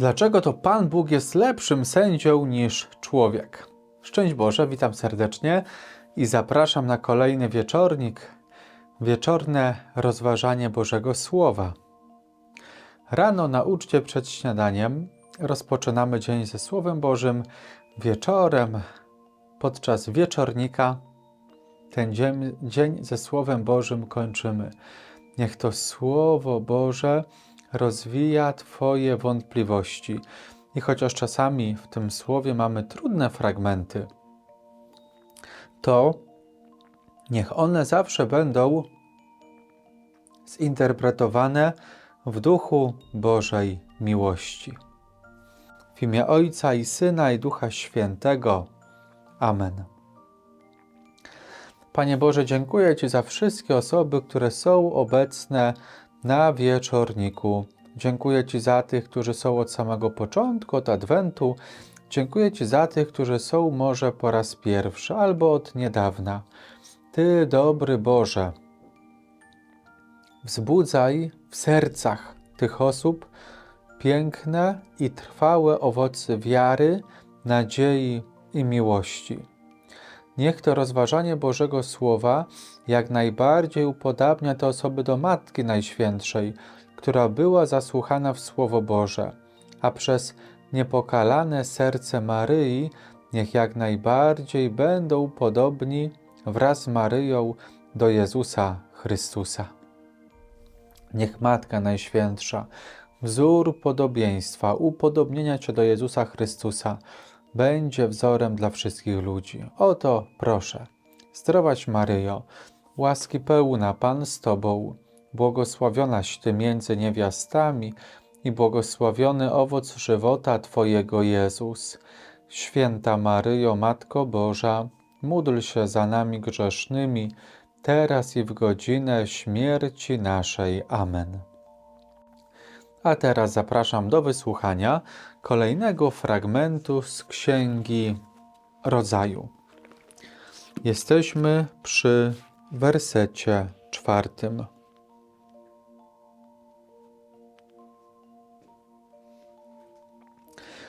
Dlaczego to Pan Bóg jest lepszym sędzią niż człowiek? Szczęść Boże, witam serdecznie i zapraszam na kolejny wieczornik, wieczorne rozważanie Bożego Słowa. Rano na uczcie przed śniadaniem rozpoczynamy dzień ze Słowem Bożym, wieczorem podczas wieczornika ten dzień, dzień ze Słowem Bożym kończymy. Niech to Słowo Boże rozwija Twoje wątpliwości. I chociaż czasami w tym słowie mamy trudne fragmenty, to niech one zawsze będą zinterpretowane w duchu Bożej miłości. W imię Ojca i Syna i Ducha Świętego. Amen. Panie Boże, dziękuję Ci za wszystkie osoby, które są obecne na wieczorniku. Dziękuję Ci za tych, którzy są od samego początku, od Adwentu. Dziękuję Ci za tych, którzy są może po raz pierwszy albo od niedawna. Ty, dobry Boże, wzbudzaj w sercach tych osób piękne i trwałe owoce wiary, nadziei i miłości. Niech to rozważanie Bożego Słowa jak najbardziej upodabnia te osoby do Matki Najświętszej, która była zasłuchana w Słowo Boże, a przez niepokalane serce Maryi niech jak najbardziej będą podobni wraz z Maryją do Jezusa Chrystusa. Niech Matka Najświętsza, wzór podobieństwa, upodobnienia Cię do Jezusa Chrystusa, będzie wzorem dla wszystkich ludzi. Oto proszę. Zdrowaś Maryjo, łaski pełna Pan z Tobą, błogosławionaś Ty między niewiastami i błogosławiony owoc żywota Twojego Jezus. Święta Maryjo, Matko Boża, módl się za nami grzesznymi, teraz i w godzinę śmierci naszej. Amen. A teraz zapraszam do wysłuchania kolejnego fragmentu z Księgi Rodzaju. Jesteśmy przy wersecie czwartym.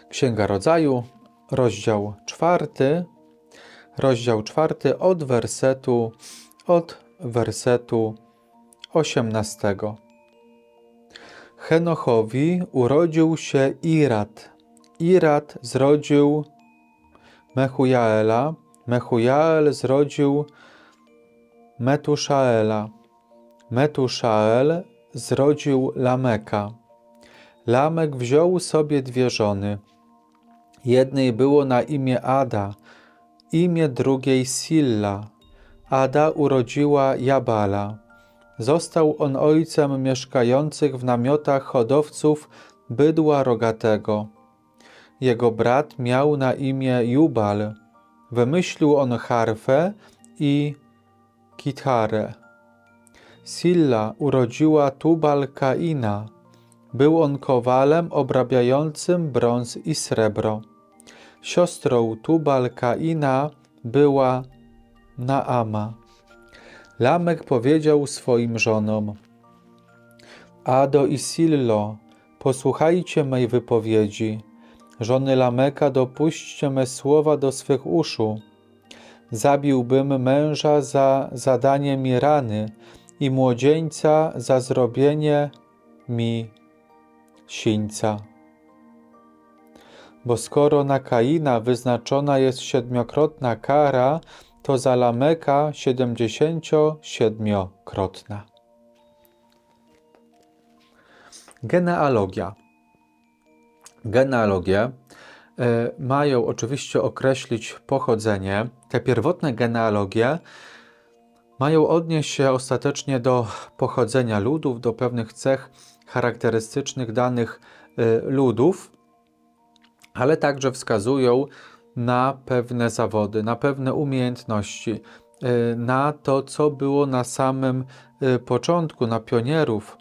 Księga Rodzaju, rozdział czwarty, rozdział czwarty od wersetu, od wersetu osiemnastego. Henochowi urodził się Irat. Irat zrodził Mechujaela. Mechujael zrodził Metuszaela. Metuszael zrodził Lameka. Lamek wziął sobie dwie żony. Jednej było na imię Ada, imię drugiej Silla. Ada urodziła Jabala. Został on ojcem mieszkających w namiotach hodowców bydła rogatego. Jego brat miał na imię Jubal. Wymyślił on harfę i kitarę. Silla urodziła Tubal Kaina. Był on kowalem obrabiającym brąz i srebro. Siostrą Tubal Kaina była Naama. Lamek powiedział swoim żonom: Ado i Sillo, posłuchajcie mej wypowiedzi. Żony Lameka, dopuśćcie me słowa do swych uszu. Zabiłbym męża za zadanie mi rany i młodzieńca za zrobienie mi sińca. Bo skoro na Kaina wyznaczona jest siedmiokrotna kara, to za Lameka siedemdziesięciosiedmiokrotna. Genealogia. Genealogie y, mają oczywiście określić pochodzenie. Te pierwotne genealogie mają odnieść się ostatecznie do pochodzenia ludów, do pewnych cech charakterystycznych danych y, ludów, ale także wskazują na pewne zawody, na pewne umiejętności, y, na to, co było na samym y, początku, na pionierów,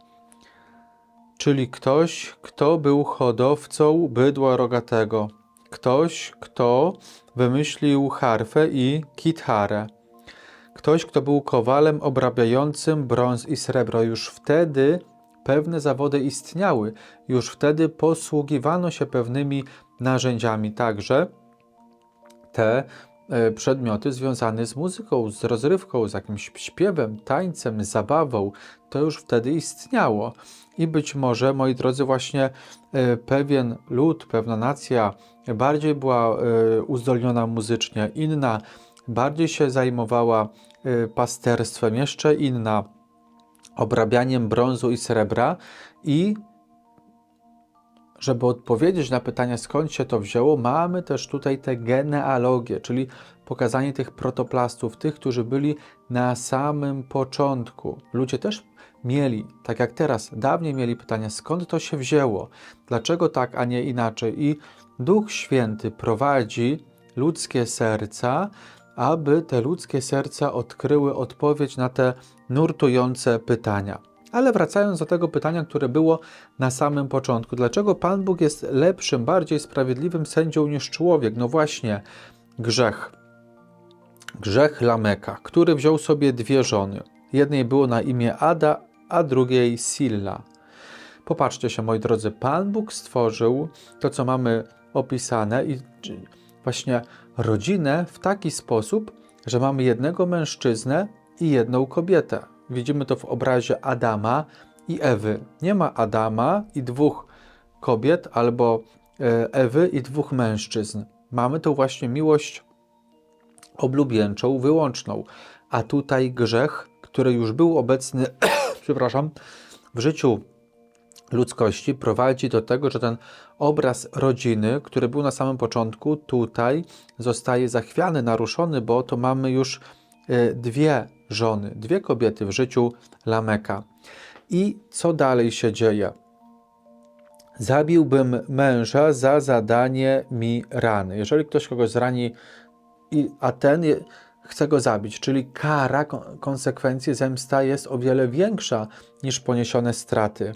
czyli ktoś, kto był hodowcą bydła rogatego, ktoś, kto wymyślił harfę i kitharę, ktoś, kto był kowalem obrabiającym brąz i srebro. Już wtedy pewne zawody istniały. Już wtedy posługiwano się pewnymi narzędziami, także te e, przedmioty związane z muzyką, z rozrywką, z jakimś śpiewem, tańcem, zabawą, to już wtedy istniało. I być może, moi drodzy, właśnie e, pewien lud, pewna nacja bardziej była e, uzdolniona muzycznie, inna bardziej się zajmowała pasterstwem, jeszcze inna obrabianiem brązu i srebra i żeby odpowiedzieć na pytanie, skąd się to wzięło, mamy też tutaj te genealogie, czyli pokazanie tych protoplastów, tych, którzy byli na samym początku. Ludzie też mieli, tak jak teraz, dawniej mieli pytania, skąd to się wzięło, dlaczego tak, a nie inaczej. I Duch Święty prowadzi ludzkie serca, aby te ludzkie serca odkryły odpowiedź na te nurtujące pytania. Ale wracając do tego pytania, które było na samym początku, dlaczego Pan Bóg jest lepszym, bardziej sprawiedliwym sędzią niż człowiek? No właśnie, grzech. Grzech Lameka, który wziął sobie dwie żony. Jednej było na imię Ada, a drugiej Silla. Popatrzcie się, moi drodzy, Pan Bóg stworzył to, co mamy opisane, i właśnie rodzinę w taki sposób, że mamy jednego mężczyznę i jedną kobietę. Widzimy to w obrazie Adama i Ewy. Nie ma Adama i dwóch kobiet, albo e, Ewy i dwóch mężczyzn. Mamy tu właśnie miłość oblubieńczą, wyłączną. A tutaj grzech, który już był obecny, przepraszam, w życiu ludzkości, prowadzi do tego, że ten obraz rodziny, który był na samym początku, tutaj zostaje zachwiany, naruszony, bo to mamy już e, dwie żony, dwie kobiety w życiu Lameka. I co dalej się dzieje? Zabiłbym męża za zadanie mi rany. Jeżeli ktoś kogoś zrani, a ten chce go zabić, czyli kara, konsekwencje, zemsta jest o wiele większa niż poniesione straty.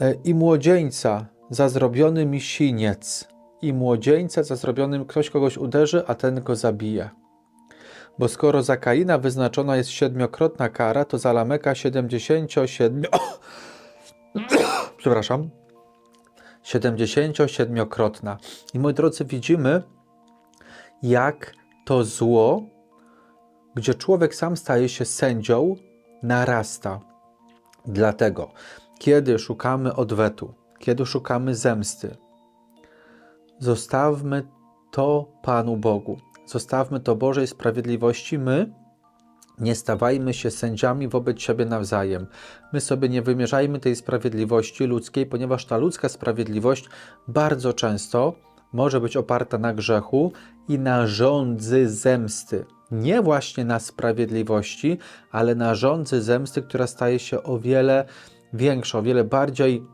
E, I młodzieńca za zrobiony mi siniec, i młodzieńca za zrobiony ktoś kogoś uderzy, a ten go zabije. Bo skoro za Kaina wyznaczona jest siedmiokrotna kara, to za Lameka 77... Przepraszam. 77-krotna. I moi drodzy, widzimy, jak to zło, gdzie człowiek sam staje się sędzią, narasta. Dlatego, kiedy szukamy odwetu, kiedy szukamy zemsty, zostawmy to Panu Bogu. Zostawmy to Bożej sprawiedliwości. My nie stawajmy się sędziami wobec siebie nawzajem. My sobie nie wymierzajmy tej sprawiedliwości ludzkiej, ponieważ ta ludzka sprawiedliwość bardzo często może być oparta na grzechu i na rządzy zemsty. Nie właśnie na sprawiedliwości, ale na rządzy zemsty, która staje się o wiele większa, o wiele bardziej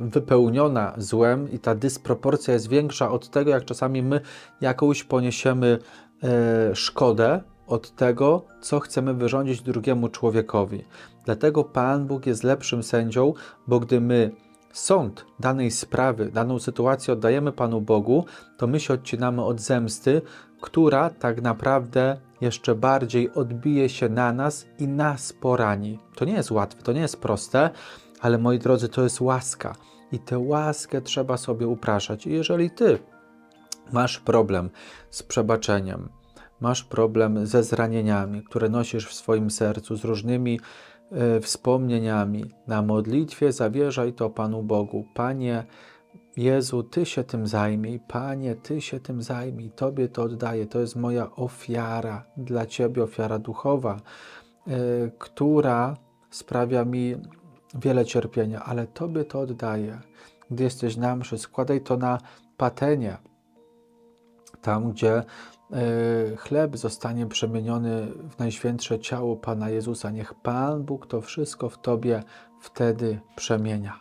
wypełniona złem i ta dysproporcja jest większa od tego, jak czasami my jakąś poniesiemy e, szkodę od tego, co chcemy wyrządzić drugiemu człowiekowi. Dlatego Pan Bóg jest lepszym sędzią, bo gdy my sąd danej sprawy, daną sytuację oddajemy Panu Bogu, to my się odcinamy od zemsty, która tak naprawdę jeszcze bardziej odbije się na nas i nas porani. To nie jest łatwe, to nie jest proste, ale moi drodzy, to jest łaska i tę łaskę trzeba sobie upraszać. I jeżeli ty masz problem z przebaczeniem, masz problem ze zranieniami, które nosisz w swoim sercu, z różnymi y, wspomnieniami, na modlitwie zawierzaj to Panu Bogu. Panie Jezu, Ty się tym zajmij, Panie, Ty się tym zajmij, Tobie to oddaję. To jest moja ofiara dla Ciebie, ofiara duchowa, y, która sprawia mi wiele cierpienia, ale Tobie to oddaję. Gdy jesteś na mszy, składaj to na patenie, tam gdzie y, chleb zostanie przemieniony w najświętsze ciało Pana Jezusa. Niech Pan Bóg to wszystko w Tobie wtedy przemienia.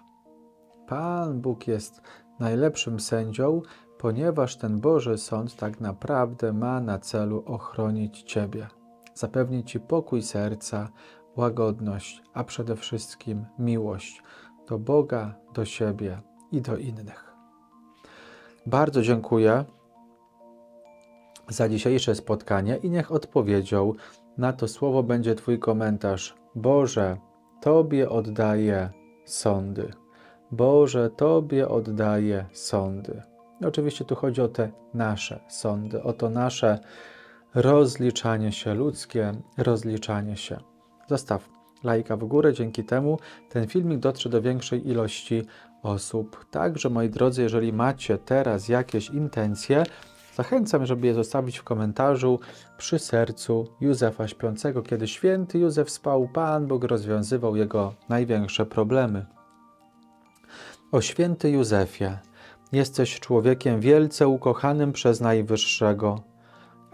Pan Bóg jest najlepszym sędzią, ponieważ ten Boży Sąd tak naprawdę ma na celu ochronić Ciebie, zapewnić Ci pokój serca, łagodność, a przede wszystkim miłość do Boga, do siebie i do innych. Bardzo dziękuję za dzisiejsze spotkanie i niech odpowiedzią na to słowo będzie Twój komentarz Boże, Tobie oddaję sądy. Boże, Tobie oddaję sądy. Oczywiście tu chodzi o te nasze sądy, o to nasze rozliczanie się ludzkie, rozliczanie się. Zostaw lajka w górę, dzięki temu ten filmik dotrze do większej ilości osób. Także, moi drodzy, jeżeli macie teraz jakieś intencje, zachęcam, żeby je zostawić w komentarzu przy sercu Józefa Śpiącego, kiedy święty Józef spał, Pan Bóg rozwiązywał jego największe problemy. O święty Józefie, jesteś człowiekiem wielce ukochanym przez Najwyższego.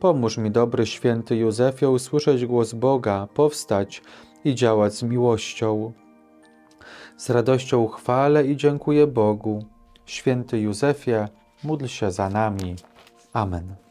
Pomóż mi, dobry święty Józefie, usłyszeć głos Boga, powstać i działać z miłością. Z radością chwalę i dziękuję Bogu. Święty Józefie, módl się za nami. Amen.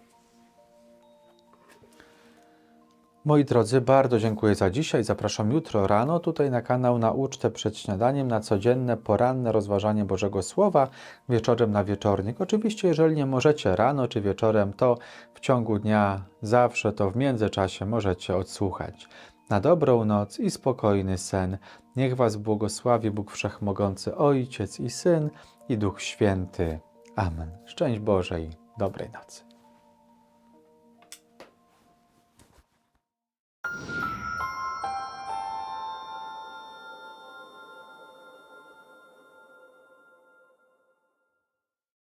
Moi drodzy, bardzo dziękuję za dzisiaj. Zapraszam jutro rano tutaj na kanał na ucztę przed śniadaniem, na codzienne poranne rozważanie Bożego Słowa, wieczorem na wieczornik. Oczywiście, jeżeli nie możecie rano czy wieczorem, to w ciągu dnia zawsze to w międzyczasie możecie odsłuchać. Na dobrą noc i spokojny sen. Niech Was błogosławi Bóg Wszechmogący Ojciec i Syn i Duch Święty. Amen. Szczęść Bożej, dobrej nocy.